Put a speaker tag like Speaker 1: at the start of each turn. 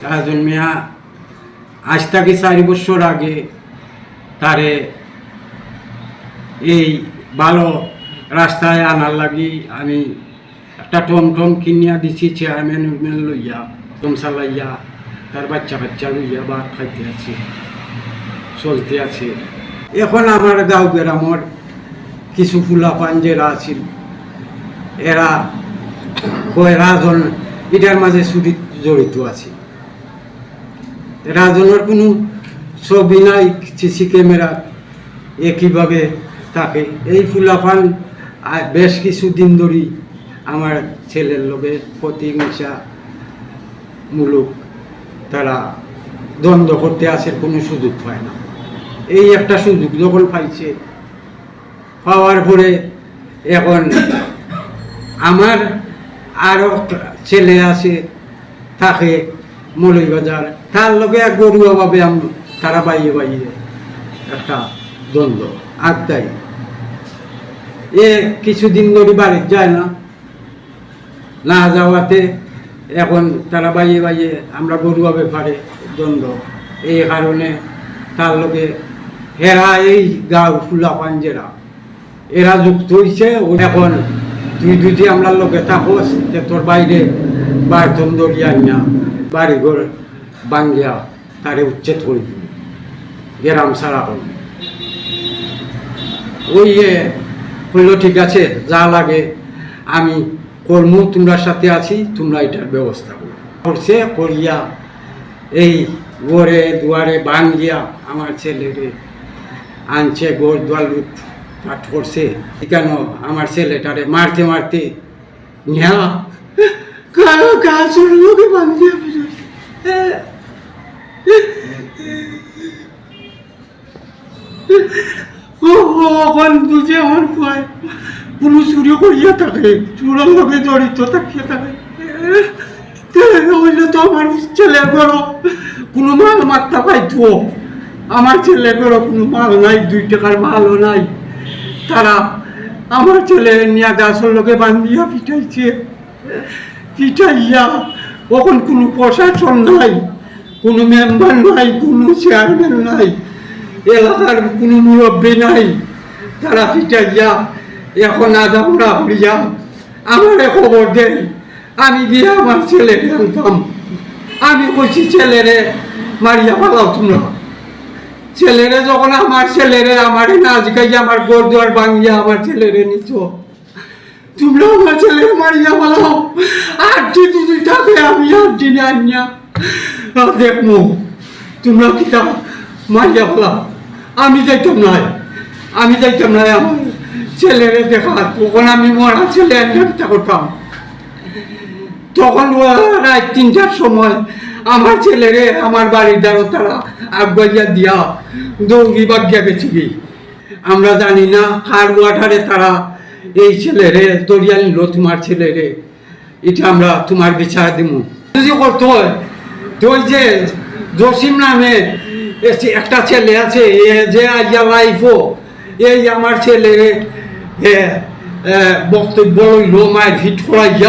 Speaker 1: রাজন মিয়া আজ থেকে চারি বছর আগে তারে এই ভালো রাস্তায় আনার লাগি আমি একটা টমটম কিনিয়া দিছি চেয়ারম্যান উইমেন লইয়া, টম চালাইয়া, তার বাচ্চা কাচ্চা লইয়া বা খাইতে আছে, চলতে আছে। এখন আমার গাঁও গ্রামর কিছু ফুলা পাঞ্জেরা আছিল এরা কয় রাজন এটার মাঝে চুরি জড়িত আছে রাজনের কোনো ছবি নাই, সিসি ক্যামেরা একইভাবে থাকে? এই ফুলাফান বেশ কিছুদিন ধরেই আমার ছেলের লোকে প্রতিহিংসা মূলক তারা দ্বন্দ্ব করতে আসে কোনো সুযোগ পায় না। এই একটা সুযোগ যখন পাইছে। পাওয়ার পরে এখন আমার আরও ছেলে আছে থাকে মৌলভীবাজার তার লগে গরু আম- তারা বাইয়ে বাইয়ে একটা দ্বন্দ্ব। আড্ডাই এ কিছুদিন ধরে বাড়ি যায় না। না যাওয়াতে এখন তারা বাইয়ে বাইয়ে আমরা গরুয়া ব্যাপারে দ্বন্দ্ব। এই কারণে তার লোকে এরা এই গাঁও ফুলা পাঞ্জেরা এরা যুক্ত হয়েছে ও এখন তুই যদি আমরা লোকে থাকোস তোর বাইরে বাড়তন দরিয়া না। বাড়ি ঘর বাঙ্গিয়া তারে উচ্ছেদ করে। দিবি গেরাম সারা হল ওই হইল ঠিক আছে, যা লাগে আমি কর্ম, তোমরা সাথে আছি, তোমরা এটার ব্যবস্থা করো। করছে করিয়া এই গড়ে দুয়ারে বাঙ্গিয়া আমার ছেলেরে আনছে গোর দোয়াল লুট পাঠ করছে। কেন আমার ছেলেটারে মারতে মারতে নিয়া? কারও গাছ লোকে ও বুঝে আমার কোনো করিয়া থাকে জড়িত থাকিয়া থাকে। হইলে তো আমার ছেলে করো কোনো মাল মাত্রা পাইতো। আমার ছেলে করো কোনো মাল নাই, দুই টাকার মালও নাই। তারা আমার ছেলে নিয়ে গাছের লোকে বান্ধিয়া পিটাইছে। পিটাইয়া কখন কোনো প্রশাসন নাই, কোনো মেম্বার নাই, কোনো চেয়ারম্যান নাই, এলাকার কোনো মুরব্বী নাই, তারা পিটাইয়া এখন আধা মোড়া হইয়া, আমারে খবর দেয় আমি গিয়ে আমার ছেলেকে আনতাম। আমি কইছি, ছেলেরে মারিয়া পালাও তোমরা। ছেলেরে যখন আমার ছেলেরে আমারে নাচ গাইয়া, আমার গোর দুয়ার ভাঙিয়া আমার ছেলেরে নিচ তোমরা আমার ছেলেরে মারিয়া পালাও আটটি দুদি থাকে আমি আটটি আনিয়া দেখমু তোমরা কিতা মারিয়া পালাও আমি যাইতাম নাই আমি যাইতাম নাই আমার ছেলেরে দেখা তখন আমি মরা ছেলে আনিয়া কিতা করতাম। তখন রাত তিনটার সময় আমার ছেলেরে আমার বাড়ির দ্বারা তারা আগাইয়া দিয়া দৌড়ি বাগিয়া গেছি কি আমরা জানি না কার ওয়াটারে তারা এই ছেলে রে দরিয়া নিল তোমার ছেলেরে এটা আমরা তোমার বিচার দিব যদি করতো তোর যে জসিম নামে একটা ছেলে আছে, এ যে আইয়া লাইফও এই আমার ছেলে রে বক্তব্য লইল মায়ের ভিট করাইয়া